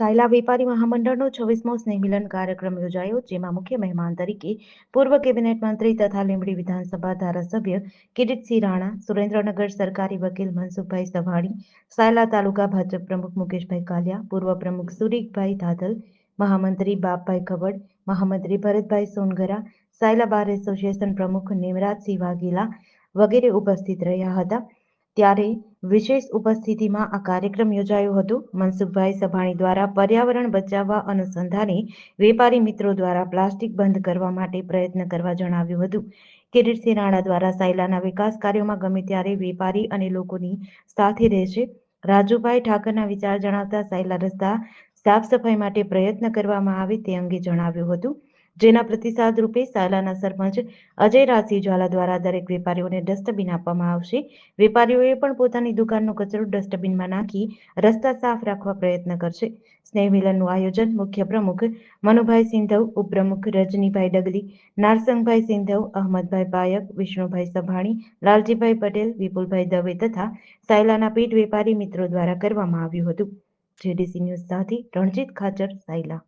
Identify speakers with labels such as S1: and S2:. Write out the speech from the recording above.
S1: સાયલા વેપારી મહામંડળનો છવ્વીસમો સ્નેહ મિલન કાર્યક્રમ યોજાયો, જેમાં મુખ્ય મહેમાન તરીકે પૂર્વ કેબિનેટ મંત્રી તથા લીંબડી વિધાનસભા ધારાસભ્ય કિરીટસિંહ રાણા, સુરેન્દ્રનગર સરકારી વકીલ મનસુખભાઈ સવાણી, સાયલા તાલુકા ભાજપ પ્રમુખ મુકેશભાઈ કાલિયા, પૂર્વ પ્રમુખ સુરીકભાઈ ધાધલ, મહામંત્રી બાપભાઈ ખવડ, મહામંત્રી ભરતભાઈ સોનગરા, સાયલા બાર એસોસિએશન પ્રમુખ નિમરાજસિંહ વાઘેલા વગેરે ઉપસ્થિત રહ્યા હતા. ત્યારે વિશેષ ઉપસ્થિતિમાં આ કાર્યક્રમ યોજાયો હતો. મનસુખભાઈ સભાણી દ્વારા પર્યાવરણ બચાવવા અનુસંધાને વેપારી મિત્રો દ્વારા પ્લાસ્ટિક બંધ કરવા માટે પ્રયત્ન કરવા જણાવ્યું હતું. કિરીટસિંહ રાણા દ્વારા સાયલાના વિકાસ કાર્યોમાં ગમે ત્યારે વેપારી અને લોકોની સાથે રહેશે. રાજુભાઈ ઠાકરના વિચાર જણાવતા સાયલા રસ્તા સાફ સફાઈ માટે પ્રયત્ન કરવામાં આવે તે અંગે જણાવ્યું હતું. જેના પ્રતિસાદ રૂપે સાયલાના સરપંચ અજય રાજસિંહ ઝાલા દ્વારા દરેક વેપારીઓને ડસ્ટબિન આપવામાં આવશે. વેપારીઓએ પણ પોતાની દુકાનનો કચરો ડસ્ટબિનમાં નાખી રસ્તા સાફ રાખવા પ્રયત્ન કરશે. સ્નેહ મિલનનું આયોજન મુખ્ય પ્રમુખ મનુભાઈ સિંધવ, ઉપપ્રમુખ રજનીભાઈ ડગલી, નારસંગભાઈ સિંધવ, અહમદભાઈ પાયક વિષ્ણુભાઈ સભાણી, લાલજીભાઈ પટેલ, વિપુલભાઈ દવે તથા સાયલાના પીઠ વેપારી મિત્રો દ્વારા કરવામાં આવ્યું હતું. જેડીસી ન્યૂઝ સાથે રણજીત ખાચર, સાયલા.